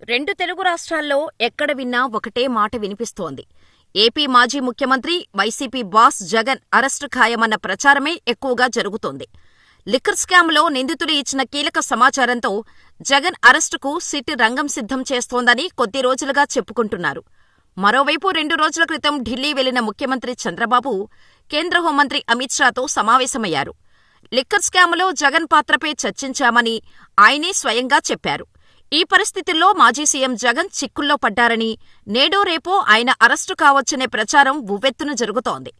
రెండు తెలుగు రాష్ట్రాల్లో ఎక్కడ విన్నా ఒకటే మాట వినిపిస్తోంది. ఏపీ మాజీ ముఖ్యమంత్రి వైసీపీ బాస్ జగన్ అరెస్టు ఖాయమన్న ప్రచారమే ఎక్కువగా జరుగుతోంది. లిక్కర్ స్కామ్లో నిందితులు ఇచ్చిన కీలక సమాచారంతో జగన్ అరెస్టుకు సిట్ రంగం సిద్ధం చేస్తోందని కొద్ది రోజులుగా చెప్పుకుంటున్నారు. మరోవైపు రెండు రోజుల క్రితం ఢిల్లీ వెళ్ళిన ముఖ్యమంత్రి చంద్రబాబు కేంద్ర హోంమంత్రి అమిత్ షాతో సమావేశమయ్యారు. లిక్కర్ స్కామ్లో జగన్ పాత్రపై చర్చించామని ఆయనే స్వయంగా చెప్పారు. ఈ పరిస్థితుల్లో మాజీ సీఎం జగన్ చిక్కుల్లో పడ్డారని నేడో రేపో ఆయన అరెస్టు కావచ్చనే ప్రచారం ఉవ్వెత్తున జరుగుతోంది.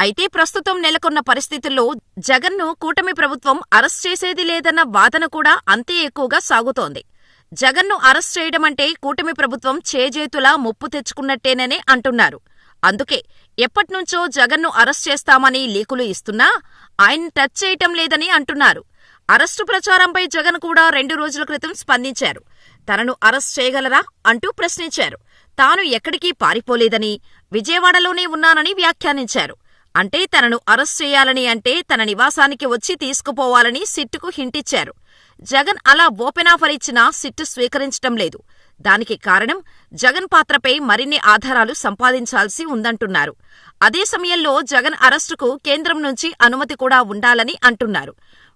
అయితే ప్రస్తుతం నెలకొన్న పరిస్థితుల్లో జగన్ను కూటమి ప్రభుత్వం అరెస్ట్ చేసేది లేదన్న వాదన కూడా అంతే ఎక్కువగా సాగుతోంది. జగన్ను అరెస్ట్ చేయడమంటే కూటమి ప్రభుత్వం చేజేతులా ముప్పు తెచ్చుకున్నట్టేననే అంటున్నారు. అందుకే ఎప్పట్నుంచో జగన్ను అరెస్ట్ చేస్తామని లీకులు ఇస్తున్నా ఆయన టచ్ చేయటం లేదని అంటున్నారు. అరెస్టు ప్రచారంపై జగన్ కూడా రెండు రోజుల క్రితం స్పందించారు. తనను అరెస్ట్ చేయగలరా అంటూ ప్రశ్నించారు. తాను ఎక్కడికి పారిపోలేదని విజయవాడలోనే ఉన్నానని వ్యాఖ్యానించారు. అంటే తనను అరెస్ట్ చేయాలని అంటే తన నివాసానికి వచ్చి తీసుకుపోవాలని సిట్టుకు హింటిచ్చారు. జగన్ అలా ఓపెన్ ఆఫర్ ఇచ్చినా సిట్టు స్వీకరించటం లేదు. దానికి కారణం జగన్ పాత్రపై మరిన్ని ఆధారాలు సంపాదించాల్సి ఉందంటున్నారు. అదే సమయంలో జగన్ అరెస్టుకు కేంద్రం నుంచి అనుమతి కూడా ఉండాలని అంటున్నారు.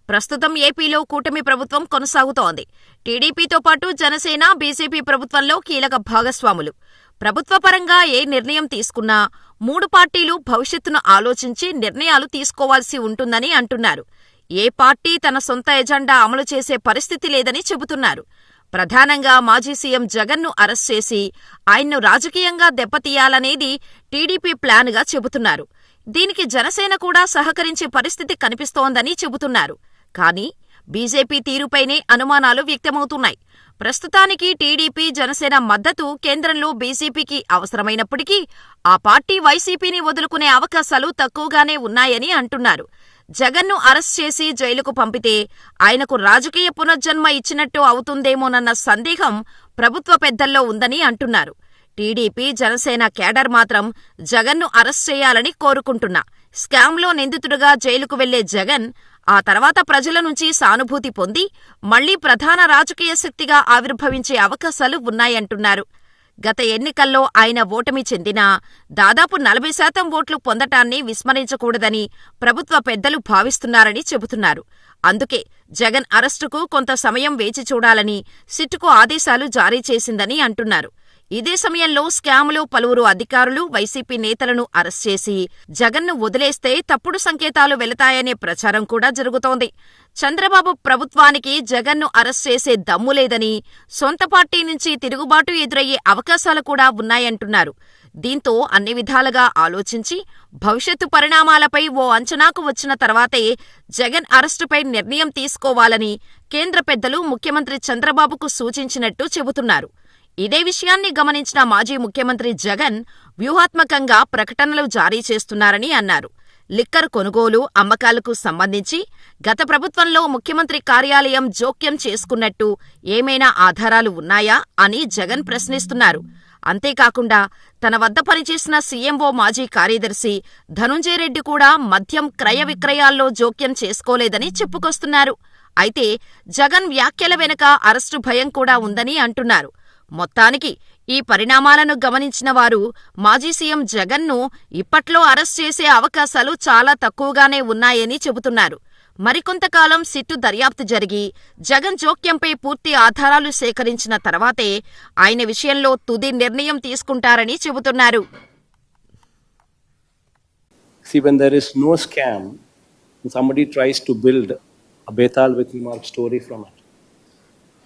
ప్రస్తుతం ఏపీలో కూటమి ప్రభుత్వం కొనసాగుతోంది. టీడీపీతో పాటు జనసేన బీజేపీ ప్రభుత్వంలో కీలక భాగస్వాములు. ప్రభుత్వపరంగా ఏ నిర్ణయం తీసుకున్నా మూడు పార్టీలు భవిష్యత్తును ఆలోచించి నిర్ణయాలు తీసుకోవాల్సి ఉంటుందని అంటున్నారు. ఏ పార్టీ తన సొంత ఎజెండా అమలు చేసే పరిస్థితి లేదని చెబుతున్నారు. ప్రధానంగా మాజీ సీఎం జగన్ను అరెస్ట్ చేసి ఆయన్ను రాజకీయంగా దెబ్బతీయాలనేది టీడీపీ ప్లాన్గా చెబుతున్నారు. దీనికి జనసేన కూడా సహకరించే పరిస్థితి కనిపిస్తోందని చెబుతున్నారు. కానీ బీజేపీ తీరుపైనే అనుమానాలు వ్యక్తమవుతున్నాయి. ప్రస్తుతానికి టీడీపీ జనసేన మద్దతు కేంద్రంలో బీజేపీకి అవసరమైనప్పటికీ ఆ పార్టీ వైసీపీని వదులుకునే అవకాశాలు తక్కువగానే ఉన్నాయని అంటున్నారు. జగన్ను అరెస్ట్ చేసి జైలుకు పంపితే ఆయనకు రాజకీయ పునర్జన్మ ఇచ్చినట్టు అవుతుందేమోనన్న సందేహం ప్రభుత్వ పెద్దల్లో ఉందని అంటున్నారు. టీడీపీ జనసేన కేడర్ మాత్రం జగన్ను అరెస్ట్ చేయాలని కోరుకుంటున్నా. స్కామ్లో నిందితుడుగా జైలుకు వెళ్ళే జగన్ ఆ తర్వాత ప్రజల నుంచి సానుభూతి పొంది మళ్ళీ ప్రధాన రాజకీయ శక్తిగా ఆవిర్భవించే అవకాశాలు ఉన్నాయంటున్నారు. గత ఎన్నికల్లో ఆయన ఓటమి చెందినా దాదాపు నలభై శాతం ఓట్లు పొందటాన్ని విస్మరించకూడదని ప్రభుత్వ పెద్దలు భావిస్తున్నారని చెబుతున్నారు. అందుకే జగన్ అరెస్టుకు కొంత సమయం వేచి చూడాలని సిట్టుకు ఆదేశాలు జారీ చేసిందని అంటున్నారు. ఇదే సమయంలో స్కామ్లో పలువురు అధికారులు వైసీపీ నేతలను అరెస్ట్ చేసి జగన్ను వదిలేస్తే తప్పుడు సంకేతాలు వెళతాయనే ప్రచారం కూడా జరుగుతోంది. చంద్రబాబు ప్రభుత్వానికి జగన్ను అరెస్ట్ చేసే దమ్ము లేదని సొంత పార్టీ నుంచి తిరుగుబాటు ఎదురయ్యే అవకాశాలు కూడా ఉన్నాయంటున్నారు. దీంతో అన్ని విధాలుగా ఆలోచించి భవిష్యత్తు పరిణామాలపై ఓ అంచనాకు వచ్చిన తర్వాతే జగన్ అరెస్టుపై నిర్ణయం తీసుకోవాలని కేంద్ర పెద్దలు ముఖ్యమంత్రి చంద్రబాబుకు సూచించినట్టు చెబుతున్నారు. ఇదే విషయాన్ని గమనించిన మాజీ ముఖ్యమంత్రి జగన్ వ్యూహాత్మకంగా ప్రకటనలు జారీ చేస్తున్నారని అన్నారు. లిక్కర్ కొనుగోలు అమ్మకాలకు సంబంధించి గత ప్రభుత్వంలో ముఖ్యమంత్రి కార్యాలయం జోక్యం చేసుకున్నట్టు ఏమైనా ఆధారాలు ఉన్నాయా అని జగన్ ప్రశ్నిస్తున్నారు. అంతేకాకుండా తన వద్ద పనిచేసిన సీఎంఓ మాజీ కార్యదర్శి ధనుంజయరెడ్డి కూడా మద్యం క్రయ విక్రయాల్లో జోక్యం చేసుకోలేదని చెప్పుకొస్తున్నారు. అయితే జగన్ వ్యాఖ్యల వెనుక అరెస్టు భయం కూడా ఉందని అంటున్నారు. మొత్తానికి ఈ పరిణామాలను గమనించిన వారు మాజీ సీఎం జగన్ను ఇప్పట్లో అరెస్ట్ చేసే అవకాశాలు చాలా తక్కువగానే ఉన్నాయని చెబుతున్నారు. మరికొంతకాలం సిట్టు దర్యాప్తు జరిగి జగన్ జోక్యంపై పూర్తి ఆధారాలు సేకరించిన తర్వాతే ఆయన విషయంలో తుది నిర్ణయం తీసుకుంటారని చెబుతున్నారు. See, when there is no scam, somebody tries to build a Betal story from it,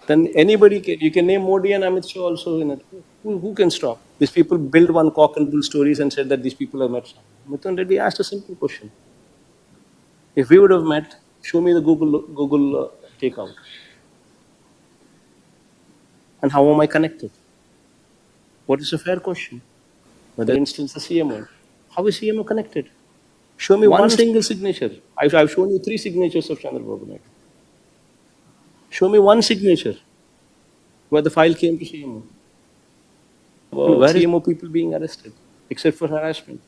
then anybody can, you can name Modi and Amit Shah also in it. Who, who can stop? These people build one cock and bull stories and said that these people have met. Mithun Reddy asked a simple question. If we would have met, show me the Google, Google uh, takeout. And how am I connected? What is a fair question? For instance, the CMO. How is CMO connected? Show me one, single signature. I've, I've shown you three signatures of Chandrababu Naidu. Show me one signature where the file came to CMO. Where CMO people being arrested, except for harassment.